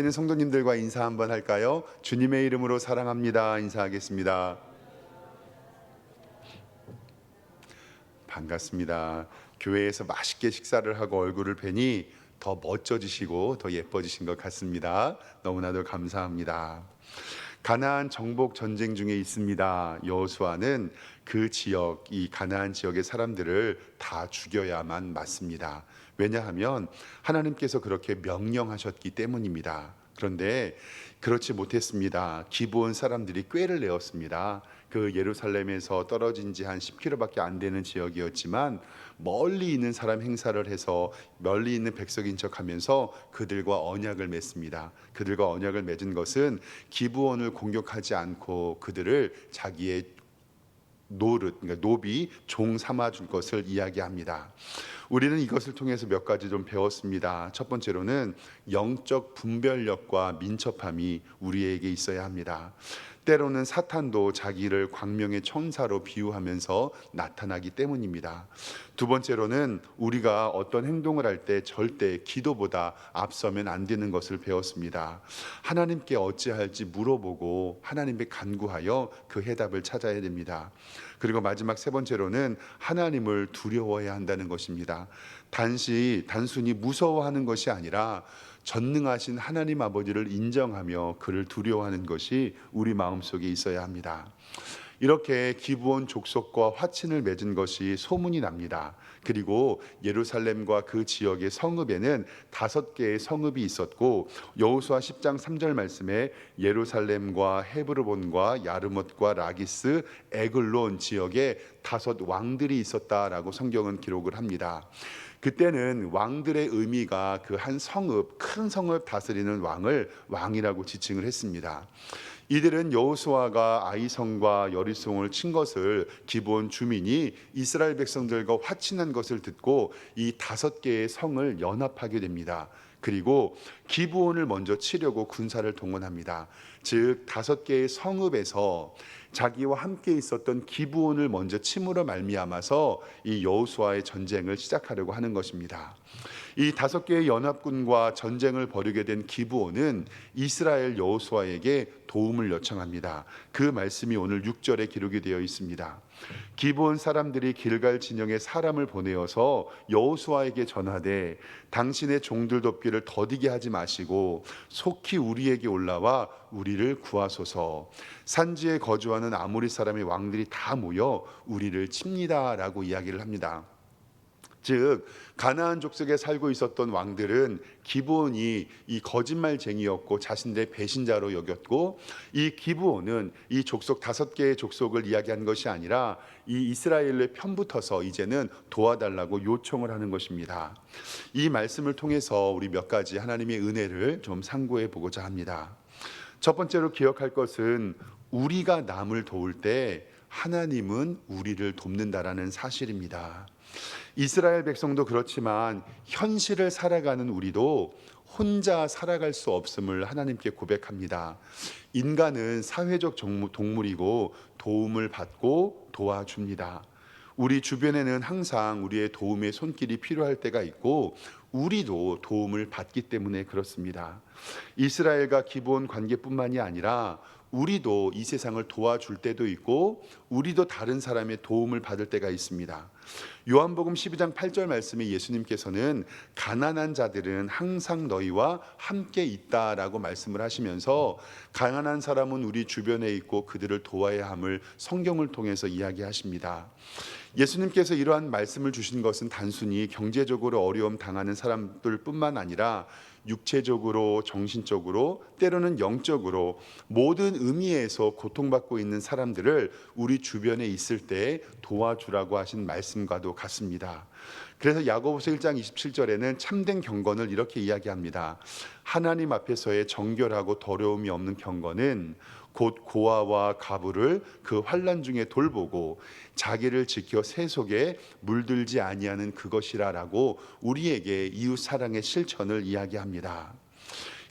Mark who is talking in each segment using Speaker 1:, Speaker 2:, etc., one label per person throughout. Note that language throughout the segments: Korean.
Speaker 1: 있는 성도님들과 인사 한번 할까요? 주님의 이름으로 사랑합니다. 인사하겠습니다. 반갑습니다. 교회에서 맛있게 식사를 하고 얼굴을 뵈니 더 멋져지시고 더 예뻐지신 것 같습니다. 너무나도 감사합니다. 가나안 정복 전쟁 중에 있습니다. 여호수아는 그 지역 이 가나안 지역의 사람들을 다 죽여야만 맞습니다. 왜냐하면 하나님께서 그렇게 명령하셨기 때문입니다. 그런데 그렇지 못했습니다. 기브온 사람들이 꾀를 내었습니다. 그 예루살렘에서 떨어진 지 한 10km밖에 안 되는 지역이었지만 멀리 있는 사람 행사를 해서 멀리 있는 백성인 척하면서 그들과 언약을 맺습니다. 그들과 언약을 맺은 것은 기브온을 공격하지 않고 그들을 자기의 노릇, 그러니까 노비 종 삼아 줄 것을 이야기합니다. 우리는 이것을 통해서 몇 가지 좀 배웠습니다. 첫 번째로는 영적 분별력과 민첩함이 우리에게 있어야 합니다. 때로는 사탄도 자기를 광명의 천사로 비유하면서 나타나기 때문입니다. 두 번째로는 우리가 어떤 행동을 할 때 절대 기도보다 앞서면 안 되는 것을 배웠습니다. 하나님께 어찌할지 물어보고 하나님께 간구하여 그 해답을 찾아야 됩니다. 그리고 마지막 세 번째로는 하나님을 두려워해야 한다는 것입니다. 단시 단순히 무서워하는 것이 아니라 전능하신 하나님 아버지를 인정하며 그를 두려워하는 것이 우리 마음속에 있어야 합니다. 이렇게 기브온 족속과 화친을 맺은 것이 소문이 납니다. 그리고 예루살렘과 그 지역의 성읍에는 다섯 개의 성읍이 있었고 여호수아 10장 3절 말씀에 예루살렘과 헤브르본과 야르못과 라기스, 에글론 지역에 다섯 왕들이 있었다라고 성경은 기록을 합니다. 그때는 왕들의 의미가 그 한 성읍, 큰 성읍 다스리는 왕을 왕이라고 지칭을 했습니다. 이들은 여호수아가 아이성과 여리송을 친 것을 기본 주민이 이스라엘 백성들과 화친한 것을 듣고 이 다섯 개의 성을 연합하게 됩니다. 그리고 기부원을 먼저 치려고 군사를 동원합니다. 즉 다섯 개의 성읍에서 자기와 함께 있었던 기부원을 먼저 침으로 말미암아서 이 여호수아의 전쟁을 시작하려고 하는 것입니다. 이 다섯 개의 연합군과 전쟁을 벌이게 된 기부원은 이스라엘 여호수아에게 도움을 요청합니다. 그 말씀이 오늘 6절에 기록이 되어 있습니다. 기부원 사람들이 길갈 진영에 사람을 보내어서 여호수아에게 전하되 당신의 종들 돕기를 더디게 하지 마시고 속히 우리에게 올라와 우리를 구하소서. 산지에 거주하는 아모리 사람의 왕들이 다 모여 우리를 칩니다라고 이야기를 합니다. 즉 가나안 족속에 살고 있었던 왕들은 기브온이 이 거짓말쟁이였고 자신들의 배신자로 여겼고 이 기브온은 이 족속 다섯 개의 족속을 이야기한 것이 아니라 이 이스라엘의 편붙어서 이제는 도와달라고 요청을 하는 것입니다. 이 말씀을 통해서 우리 몇 가지 하나님의 은혜를 좀 상고해 보고자 합니다. 첫 번째로 기억할 것은 우리가 남을 도울 때 하나님은 우리를 돕는다라는 사실입니다. 이스라엘 백성도 그렇지만 현실을 살아가는 우리도 혼자 살아갈 수 없음을 하나님께 고백합니다. 인간은 사회적 동물이고 도움을 받고 도와줍니다. 우리 주변에는 항상 우리의 도움의 손길이 필요할 때가 있고 우리도 도움을 받기 때문에 그렇습니다. 이스라엘과 기본 관계뿐만이 아니라 우리도 이 세상을 도와줄 때도 있고 우리도 다른 사람의 도움을 받을 때가 있습니다. 요한복음 12장 8절 말씀에 예수님께서는 가난한 자들은 항상 너희와 함께 있다라고 말씀을 하시면서 가난한 사람은 우리 주변에 있고 그들을 도와야 함을 성경을 통해서 이야기하십니다. 예수님께서 이러한 말씀을 주신 것은 단순히 경제적으로 어려움 당하는 사람들뿐만 아니라 육체적으로 정신적으로 때로는 영적으로 모든 의미에서 고통받고 있는 사람들을 우리 주변에 있을 때 도와주라고 하신 말씀과도 같습니다. 그래서 야고보서 1장 27절에는 참된 경건을 이렇게 이야기합니다. 하나님 앞에서의 정결하고 더러움이 없는 경건은 곧 고아와 가부를 그 환란 중에 돌보고 자기를 지켜 세속에 물들지 아니하는 그것이라라고 우리에게 이웃 사랑의 실천을 이야기합니다.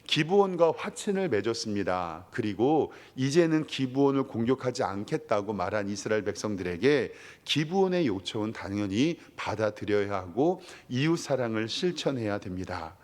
Speaker 1: 기부원과 화친을 맺었습니다. 그리고 이제는 기부원을 공격하지 않겠다고 말한 이스라엘 백성들에게 기부원의 요청은 당연히 받아들여야 하고 이웃 사랑을 실천해야 됩니다.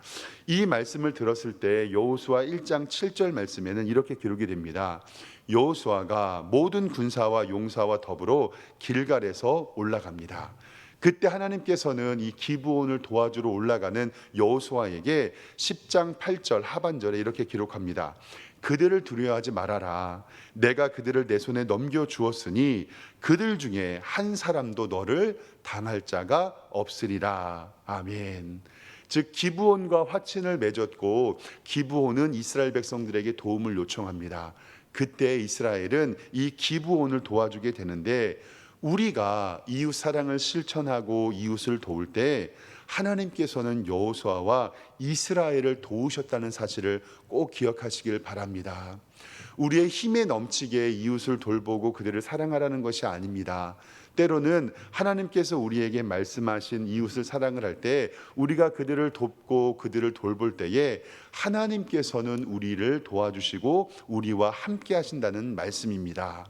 Speaker 1: 이 말씀을 들었을 때 여호수아 1장 7절 말씀에는 이렇게 기록이 됩니다. 여호수아가 모든 군사와 용사와 더불어 길갈에서 올라갑니다. 그때 하나님께서는 이 기부원을 도와주러 올라가는 여호수아에게 10장 8절 하반절에 이렇게 기록합니다. 그들을 두려워하지 말아라. 내가 그들을 내 손에 넘겨 주었으니 그들 중에 한 사람도 너를 당할 자가 없으리라. 아멘. 즉 기부원과 화친을 맺었고 기부원은 이스라엘 백성들에게 도움을 요청합니다. 그때 이스라엘은 이 기부원을 도와주게 되는데 우리가 이웃 사랑을 실천하고 이웃을 도울 때 하나님께서는 여호수아와 이스라엘을 도우셨다는 사실을 꼭 기억하시길 바랍니다. 우리의 힘에 넘치게 이웃을 돌보고 그들을 사랑하라는 것이 아닙니다. 때로는 하나님께서 우리에게 말씀하신 이웃을 사랑을 할 때 우리가 그들을 돕고 그들을 돌볼 때에 하나님께서는 우리를 도와주시고 우리와 함께 하신다는 말씀입니다.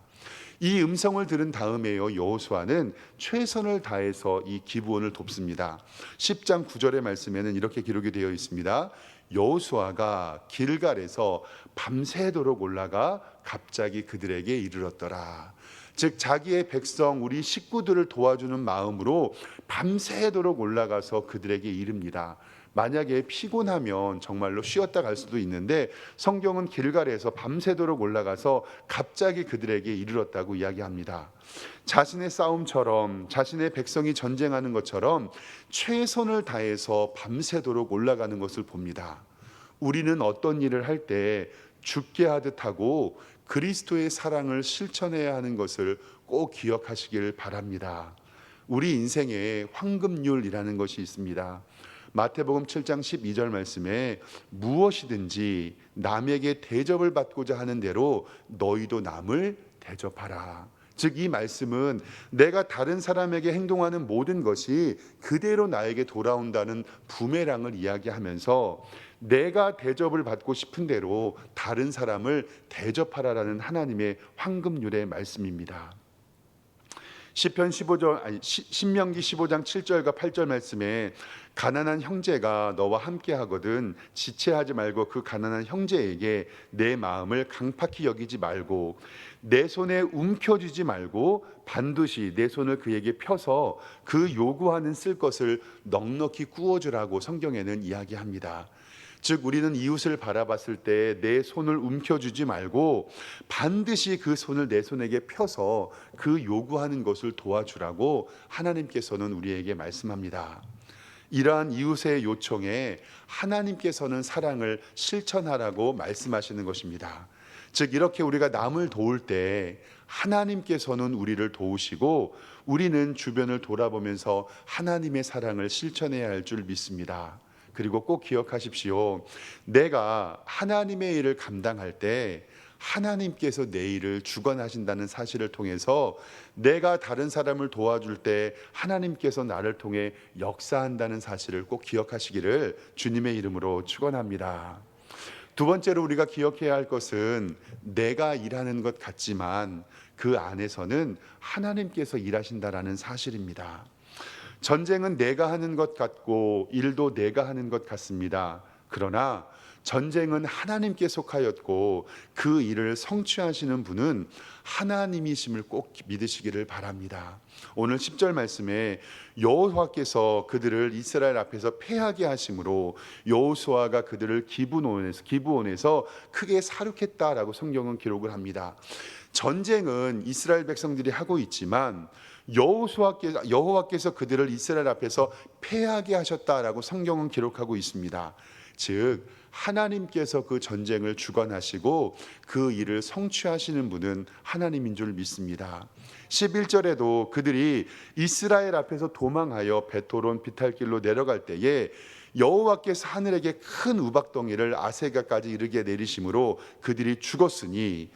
Speaker 1: 이 음성을 들은 다음에요 여호수아는 최선을 다해서 이 기부원을 돕습니다. 10장 9절의 말씀에는 이렇게 기록이 되어 있습니다. 여호수아가 길갈에서 밤새도록 올라가 갑자기 그들에게 이르렀더라. 즉 자기의 백성 우리 식구들을 도와주는 마음으로 밤새도록 올라가서 그들에게 이릅니다. 만약에 피곤하면 정말로 쉬었다 갈 수도 있는데 성경은 길갈에서 밤새도록 올라가서 갑자기 그들에게 이르렀다고 이야기합니다. 자신의 싸움처럼 자신의 백성이 전쟁하는 것처럼 최선을 다해서 밤새도록 올라가는 것을 봅니다. 우리는 어떤 일을 할 때 죽게 하듯 하고 그리스도의 사랑을 실천해야 하는 것을 꼭 기억하시길 바랍니다. 우리 인생에 황금률이라는 것이 있습니다. 마태복음 7장 12절 말씀에 무엇이든지 남에게 대접을 받고자 하는 대로 너희도 남을 대접하라. 즉 이 말씀은 내가 다른 사람에게 행동하는 모든 것이 그대로 나에게 돌아온다는 부메랑을 이야기하면서 내가 대접을 받고 싶은 대로 다른 사람을 대접하라라는 하나님의 황금률의 말씀입니다. 시편 15절 아니 시- 신명기 15장 7절과 8절 말씀에 가난한 형제가 너와 함께 하거든 지체하지 말고 그 가난한 형제에게 내 마음을 강팍히 여기지 말고 내 손에 움켜쥐지 말고 반드시 내 손을 그에게 펴서 그 요구하는 쓸 것을 넉넉히 구워 주라고 성경에는 이야기합니다. 즉 우리는 이웃을 바라봤을 때 내 손을 움켜쥐지 말고 반드시 그 손을 내 손에게 펴서 그 요구하는 것을 도와주라고 하나님께서는 우리에게 말씀합니다. 이러한 이웃의 요청에 하나님께서는 사랑을 실천하라고 말씀하시는 것입니다. 즉 이렇게 우리가 남을 도울 때 하나님께서는 우리를 도우시고 우리는 주변을 돌아보면서 하나님의 사랑을 실천해야 할 줄 믿습니다. 그리고 꼭 기억하십시오. 내가 하나님의 일을 감당할 때 하나님께서 내 일을 주관하신다는 사실을 통해서 내가 다른 사람을 도와줄 때 하나님께서 나를 통해 역사한다는 사실을 꼭 기억하시기를 주님의 이름으로 축원합니다. 두 번째로 우리가 기억해야 할 것은 내가 일하는 것 같지만 그 안에서는 하나님께서 일하신다라는 사실입니다. 전쟁은 내가 하는 것 같고 일도 내가 하는 것 같습니다. 그러나 전쟁은 하나님께 속하였고 그 일을 성취하시는 분은 하나님이심을 꼭 믿으시기를 바랍니다. 오늘 10절 말씀에 여호와께서 그들을 이스라엘 앞에서 패하게 하심으로 여호수아가 그들을 기브온에서 기브온에서 크게 사륙했다라고 성경은 기록을 합니다. 전쟁은 이스라엘 백성들이 하고 있지만 여호수아께서 여호와께서 그들을 이스라엘 앞에서 패하게 하셨다라고 성경은 기록하고 있습니다. 즉 하나님께서 그 전쟁을 주관하시고 그 일을 성취하시는 분은 하나님인 줄 믿습니다. 11절에도 그들이 이스라엘 앞에서 도망하여 베토론 비탈길로 내려갈 때에 여호와께서 하늘에게 큰 우박덩이를 아세가까지 이르게 내리심으로 그들이 죽었으니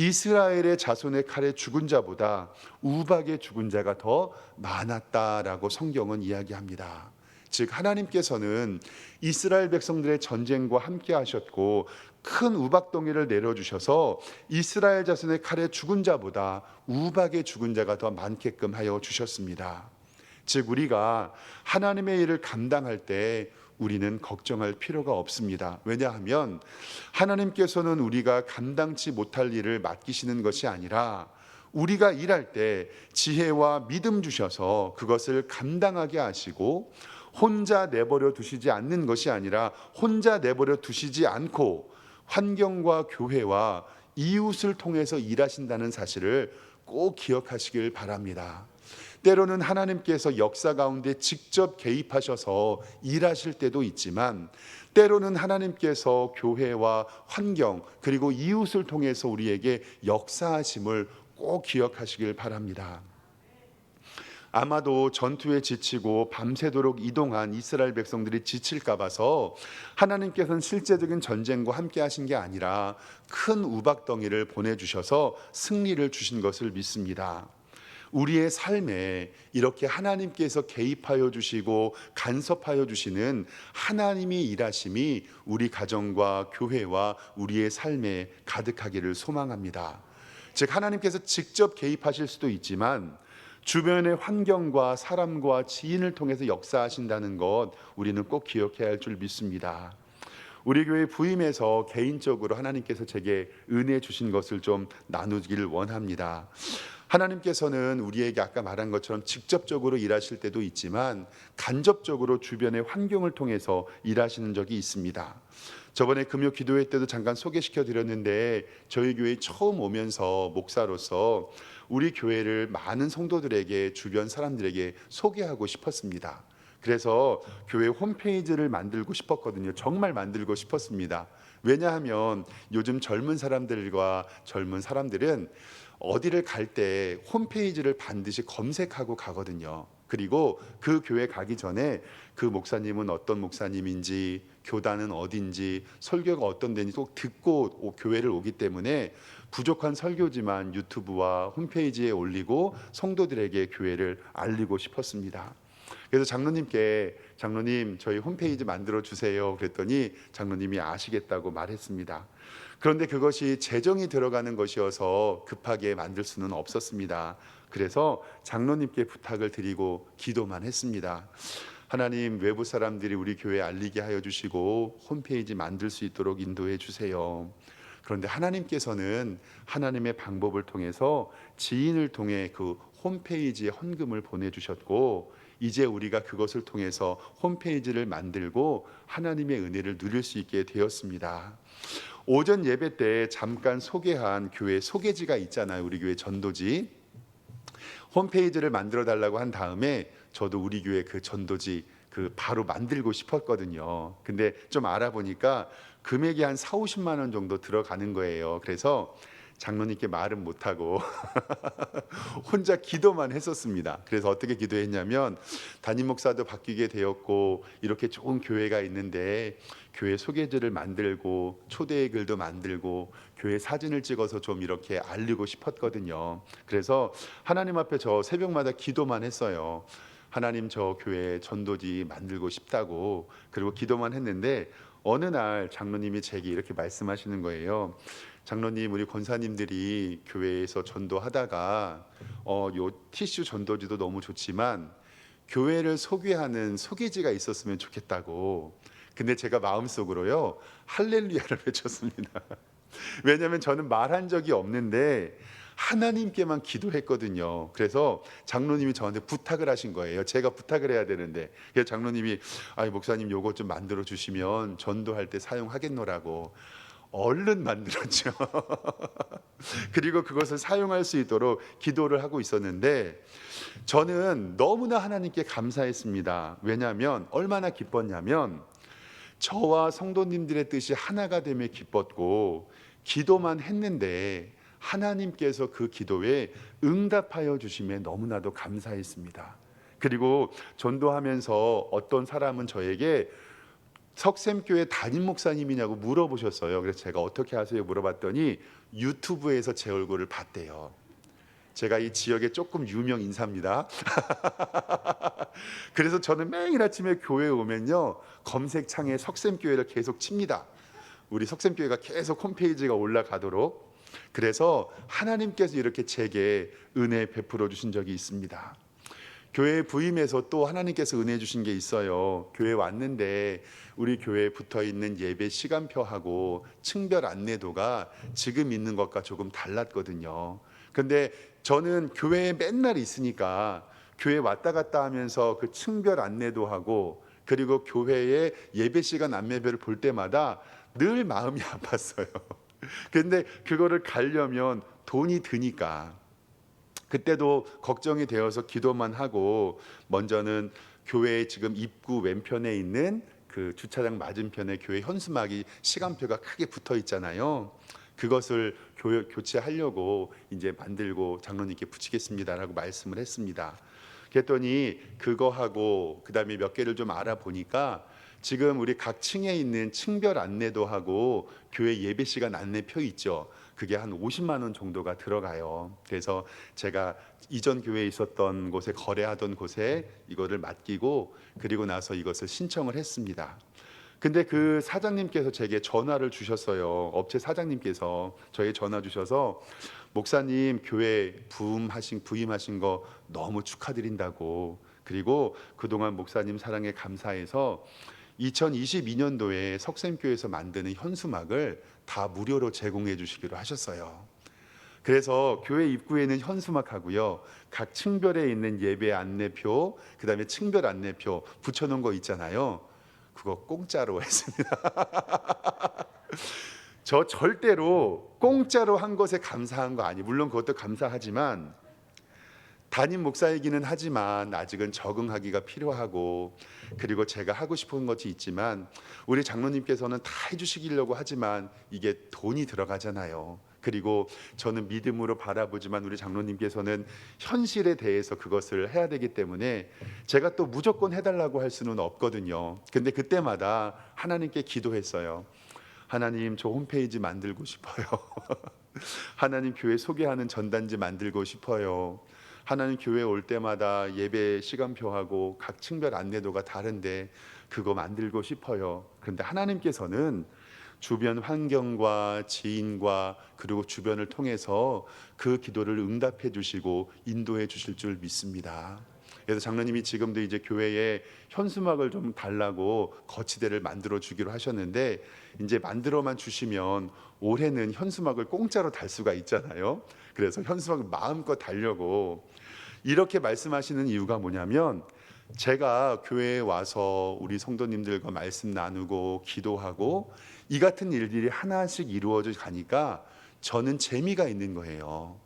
Speaker 1: 이스라엘의 자손의 칼에 죽은 자보다 우박의 죽은 자가 더 많았다라고 성경은 이야기합니다. 즉 하나님께서는 이스라엘 백성들의 전쟁과 함께 하셨고 큰 우박덩이를 내려주셔서 이스라엘 자손의 칼에 죽은 자보다 우박의 죽은 자가 더 많게끔 하여 주셨습니다. 즉 우리가 하나님의 일을 감당할 때 우리는 걱정할 필요가 없습니다. 왜냐하면 하나님께서는 우리가 감당치 못할 일을 맡기시는 것이 아니라 우리가 일할 때 지혜와 믿음 주셔서 그것을 감당하게 하시고 혼자 내버려 두시지 않는 것이 아니라 혼자 내버려 두시지 않고 환경과 교회와 이웃을 통해서 일하신다는 사실을 꼭 기억하시길 바랍니다. 때로는 하나님께서 역사 가운데 직접 개입하셔서 일하실 때도 있지만 때로는 하나님께서 교회와 환경 그리고 이웃을 통해서 우리에게 역사하심을 꼭 기억하시길 바랍니다. 아마도 전투에 지치고 밤새도록 이동한 이스라엘 백성들이 지칠까 봐서 하나님께서는 실제적인 전쟁과 함께 하신 게 아니라 큰 우박덩이를 보내 주셔서 승리를 주신 것을 믿습니다. 우리의 삶에 이렇게 하나님께서 개입하여 주시고 간섭하여 주시는 하나님의 일하심이 우리 가정과 교회와 우리의 삶에 가득하기를 소망합니다. 즉 하나님께서 직접 개입하실 수도 있지만 주변의 환경과 사람과 지인을 통해서 역사하신다는 것 우리는 꼭 기억해야 할 줄 믿습니다. 우리 교회 부임에서 개인적으로 하나님께서 제게 은혜 주신 것을 좀 나누기를 원합니다. 하나님께서는 우리에게 아까 말한 것처럼 직접적으로 일하실 때도 있지만 간접적으로 주변의 환경을 통해서 일하시는 적이 있습니다. 저번에 금요 기도회 때도 잠깐 소개시켜 드렸는데 저희 교회 처음 오면서 목사로서 우리 교회를 많은 성도들에게 주변 사람들에게 소개하고 싶었습니다. 그래서 교회 홈페이지를 만들고 싶었거든요. 정말 만들고 싶었습니다. 왜냐하면 요즘 젊은 사람들과 젊은 사람들은 어디를 갈 때 홈페이지를 반드시 검색하고 가거든요. 그리고 그 교회 가기 전에 그 목사님은 어떤 목사님인지 교단은 어딘지 설교가 어떤 데인지 꼭 듣고 교회를 오기 때문에 부족한 설교지만 유튜브와 홈페이지에 올리고 성도들에게 교회를 알리고 싶었습니다. 그래서 장로님께 장로님 저희 홈페이지 만들어 주세요 그랬더니 장로님이 아시겠다고 말했습니다. 그런데 그것이 재정이 들어가는 것이어서 급하게 만들 수는 없었습니다. 그래서 장로님께 부탁을 드리고 기도만 했습니다. 하나님 외부 사람들이 우리 교회 알리게 하여 주시고 홈페이지 만들 수 있도록 인도해 주세요. 그런데 하나님께서는 하나님의 방법을 통해서 지인을 통해 그 홈페이지에 헌금을 보내주셨고 이제 우리가 그것을 통해서 홈페이지를 만들고 하나님의 은혜를 누릴 수 있게 되었습니다. 오전 예배 때 잠깐 소개한 교회 소개지가 있잖아요. 우리 교회 전도지. 홈페이지를 만들어 달라고 한 다음에 저도 우리 교회 그 전도지 그 바로 만들고 싶었거든요. 근데 좀 알아보니까 금액이 한 4, 50만 원 정도 들어가는 거예요. 그래서 장로님께 말은 못하고 혼자 기도만 했었습니다. 그래서 어떻게 기도했냐면 담임 목사도 바뀌게 되었고 이렇게 좋은 교회가 있는데 교회 소개지를 만들고 초대의 글도 만들고 교회 사진을 찍어서 좀 이렇게 알리고 싶었거든요. 그래서 하나님 앞에 저 새벽마다 기도만 했어요. 하나님 저 교회 전도지 만들고 싶다고 그리고 기도만 했는데 어느 날 장로님이 제게 이렇게 말씀하시는 거예요. 장로님 우리 권사님들이 교회에서 전도하다가 어 요 티슈 전도지도 너무 좋지만 교회를 소개하는 소개지가 있었으면 좋겠다고. 근데 제가 마음속으로요 할렐루야를 외쳤습니다. 왜냐하면 저는 말한 적이 없는데 하나님께만 기도했거든요. 그래서 장로님이 저한테 부탁을 하신 거예요. 제가 부탁을 해야 되는데 그래서 장로님이 아 목사님 요거 좀 만들어 주시면 전도할 때 사용하겠노라고 얼른 만들었죠. 그리고 그것을 사용할 수 있도록 기도를 하고 있었는데 저는 너무나 하나님께 감사했습니다. 왜냐하면 얼마나 기뻤냐면 저와 성도님들의 뜻이 하나가 됨에 기뻤고 기도만 했는데 하나님께서 그 기도에 응답하여 주심에 너무나도 감사했습니다. 그리고 전도하면서 어떤 사람은 저에게 석샘교회 담임 목사님이냐고 물어보셨어요. 그래서 제가 어떻게 하세요 물어봤더니 유튜브에서 제 얼굴을 봤대요. 제가 이 지역에 조금 유명 인사입니다. 그래서 저는 매일 아침에 교회 오면요 검색창에 석샘교회를 계속 칩니다. 우리 석샘교회가 계속 홈페이지가 올라가도록 그래서 하나님께서 이렇게 제게 은혜 베풀어 주신 적이 있습니다. 교회 부임에서 또 하나님께서 은혜 주신 게 있어요. 교회 왔는데 우리 교회에 붙어 있는 예배 시간표하고 층별 안내도가 지금 있는 것과 조금 달랐거든요. 근데 저는 교회에 맨날 있으니까 교회 왔다 갔다 하면서 그 층별 안내도 하고 그리고 교회의 예배 시간 안내별을 볼 때마다 늘 마음이 아팠어요. 근데 그거를 가려면 돈이 드니까 그때도 걱정이 되어서 기도만 하고 먼저는 교회 지금 입구 왼편에 있는 그 주차장 맞은편에 교회 현수막이 시간표가 크게 붙어 있잖아요. 그것을 교, 교체하려고 이제 만들고 장로님께 붙이겠습니다라고 말씀을 했습니다. 그랬더니 그거하고 그다음에 몇 개를 좀 알아보니까 지금 우리 각 층에 있는 층별 안내도 하고 교회 예배 시간 안내표 있죠. 그게 한 50만 원 정도가 들어가요. 그래서 제가 이전 교회에 있었던 곳에 거래하던 곳에 이거를 맡기고 그리고 나서 이것을 신청을 했습니다. 근데 그 사장님께서 제게 전화를 주셨어요. 업체 사장님께서 저에게 전화 주셔서 목사님 교회 부임하신 부임하신 거 너무 축하드린다고 그리고 그동안 목사님 사랑에 감사해서 2022년도에 석샘교회에서 만드는 현수막을 다 무료로 제공해 주시기로 하셨어요. 그래서 교회 입구에는 현수막하고요. 각 층별에 있는 예배 안내표, 그다음에 층별 안내표 붙여 놓은 거 있잖아요. 그거 공짜로 했습니다. 저 절대로 공짜로 한 것에 감사한 거 아니. 물론 그것도 감사하지만 담임 목사이기는 하지만 아직은 적응하기가 필요하고 그리고 제가 하고 싶은 것이 있지만 우리 장로님께서는 다 해주시려고 하지만 이게 돈이 들어가잖아요. 그리고 저는 믿음으로 바라보지만 우리 장로님께서는 현실에 대해서 그것을 해야 되기 때문에 제가 또 무조건 해달라고 할 수는 없거든요. 근데 그때마다 하나님께 기도했어요. 하나님 저 홈페이지 만들고 싶어요. 하나님 교회 소개하는 전단지 만들고 싶어요. 하나님 교회 올 때마다 예배 시간표하고 각 층별 안내도가 다른데 그거 만들고 싶어요. 그런데 하나님께서는 주변 환경과 지인과 그리고 주변을 통해서 그 기도를 응답해 주시고 인도해 주실 줄 믿습니다. 그래서 장로님이 지금도 이제 교회에 현수막을 좀 달라고 거치대를 만들어 주기로 하셨는데 이제 만들어만 주시면 올해는 현수막을 공짜로 달 수가 있잖아요. 그래서 현수막을 마음껏 달려고 이렇게 말씀하시는 이유가 뭐냐면 제가 교회에 와서 우리 성도님들과 말씀 나누고 기도하고 이 같은 일들이 하나씩 이루어져 가니까 저는 재미가 있는 거예요.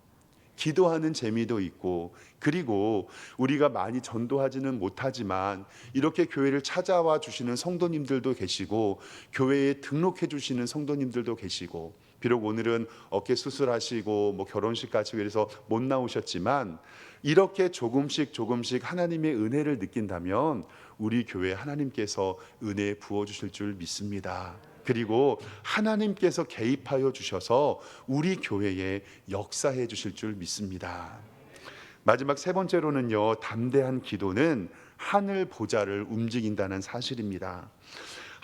Speaker 1: 기도하는 재미도 있고 그리고 우리가 많이 전도하지는 못하지만 이렇게 교회를 찾아와 주시는 성도님들도 계시고 교회에 등록해 주시는 성도님들도 계시고 비록 오늘은 어깨 수술하시고 뭐 결혼식 가시고 그래서 못 나오셨지만 이렇게 조금씩 조금씩 하나님의 은혜를 느낀다면 우리 교회 하나님께서 은혜 부어 주실 줄 믿습니다. 그리고 하나님께서 개입하여 주셔서 우리 교회에 역사해 주실 줄 믿습니다. 마지막 세 번째로는요, 담대한 기도는 하늘 보좌를 움직인다는 사실입니다.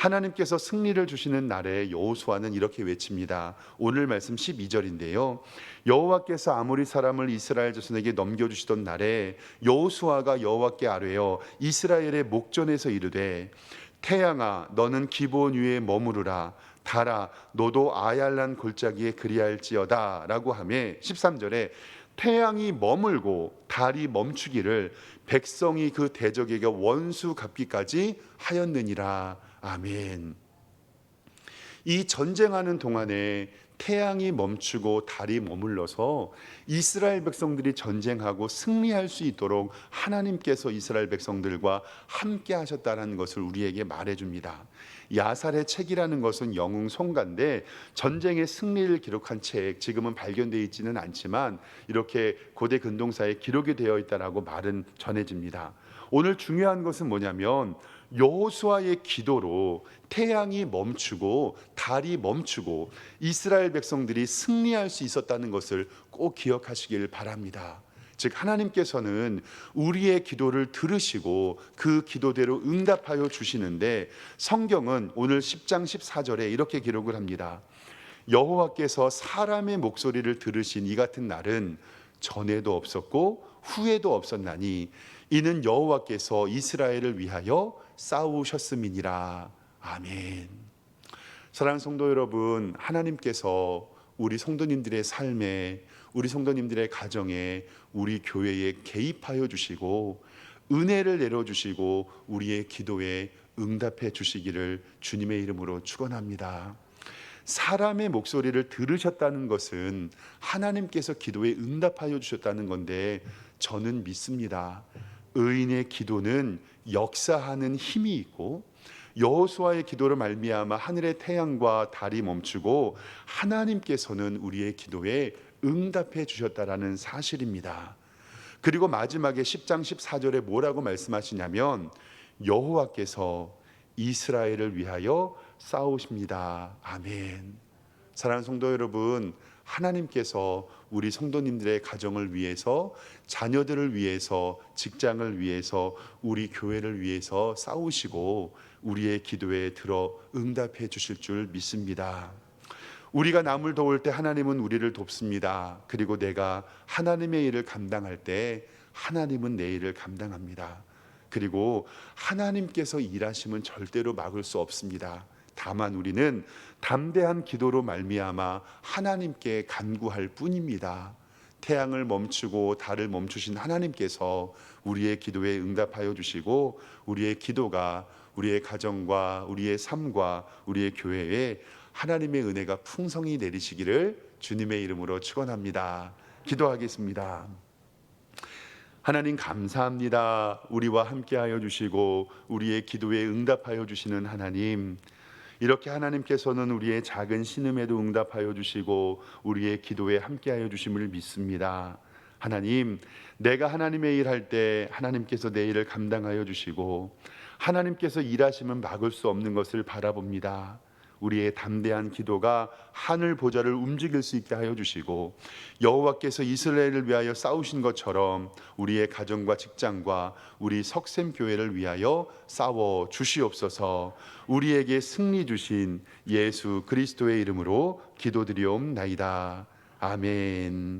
Speaker 1: 하나님께서 승리를 주시는 날에 여호수아는 이렇게 외칩니다. 오늘 말씀 12절인데요. 여호와께서 아모리 사람을 이스라엘 자손에게 넘겨 주시던 날에 여호수아가 여호와께 아뢰어 이스라엘의 목전에서 이르되 태양아 너는 기본 위에 머무르라. 달아 너도 아얄란 골짜기에 그리할지어다라고 하매 13절에 태양이 머물고 달이 멈추기를 백성이 그 대적에게 원수 갚기까지 하였느니라. 아멘. 이 전쟁하는 동안에 태양이 멈추고 달이 머물러서 이스라엘 백성들이 전쟁하고 승리할 수 있도록 하나님께서 이스라엘 백성들과 함께 하셨다는 것을 우리에게 말해 줍니다. 야살의 책이라는 것은 영웅 송가인데 전쟁의 승리를 기록한 책 지금은 발견되어 있지는 않지만 이렇게 고대 근동사에 기록이 되어 있다라고 말은 전해집니다. 오늘 중요한 것은 뭐냐면 여호수아의 기도로 태양이 멈추고 달이 멈추고 이스라엘 백성들이 승리할 수 있었다는 것을 꼭 기억하시길 바랍니다. 즉 하나님께서는 우리의 기도를 들으시고 그 기도대로 응답하여 주시는데 성경은 오늘 10장 14절에 이렇게 기록을 합니다. 여호와께서 사람의 목소리를 들으신 이 같은 날은 전에도 없었고 후에도 없었나니 이는 여호와께서 이스라엘을 위하여 싸우셨음이니라. 아멘. 사랑하는 성도 여러분, 하나님께서 우리 성도님들의 삶에 우리 성도님들의 가정에 우리 교회에 개입하여 주시고 은혜를 내려 주시고 우리의 기도에 응답해 주시기를 주님의 이름으로 축원합니다. 사람의 목소리를 들으셨다는 것은 하나님께서 기도에 응답하여 주셨다는 건데 저는 믿습니다. 의인의 기도는 역사하는 힘이 있고 여호수아의 기도로 말미암아 하늘의 태양과 달이 멈추고 하나님께서는 우리의 기도에 응답해 주셨다라는 사실입니다. 그리고 마지막에 10장 14절에 뭐라고 말씀하시냐면 여호와께서 이스라엘을 위하여 싸우십니다. 아멘. 사랑하는 성도 여러분, 하나님께서 우리 성도님들의 가정을 위해서 자녀들을 위해서 직장을 위해서 우리 교회를 위해서 싸우시고 우리의 기도에 들어 응답해 주실 줄 믿습니다. 우리가 남을 도울 때 하나님은 우리를 돕습니다. 그리고 내가 하나님의 일을 감당할 때 하나님은 내 일을 감당합니다. 그리고 하나님께서 일하심은 절대로 막을 수 없습니다. 다만 우리는 담대한 기도로 말미암아 하나님께 간구할 뿐입니다. 태양을 멈추고 달을 멈추신 하나님께서 우리의 기도에 응답하여 주시고 우리의 기도가 우리의 가정과 우리의 삶과 우리의 교회에 하나님의 은혜가 풍성히 내리시기를 주님의 이름으로 축원합니다. 기도하겠습니다. 하나님 감사합니다. 우리와 함께하여 주시고 우리의 기도에 응답하여 주시는 하나님. 이렇게 하나님께서는 우리의 작은 신음에도 응답하여 주시고 우리의 기도에 함께하여 주심을 믿습니다. 하나님, 내가 하나님의 일할 때 하나님께서 내 일을 감당하여 주시고 하나님께서 일하시면 막을 수 없는 것을 바라봅니다. 우리의 담대한 기도가 하늘 보좌를 움직일 수 있게 하여 주시고 여호와께서 이스라엘을 위하여 싸우신 것처럼 우리의 가정과 직장과 우리 석샘 교회를 위하여 싸워 주시옵소서. 우리에게 승리 주신 예수 그리스도의 이름으로 기도드리옵나이다. 아멘.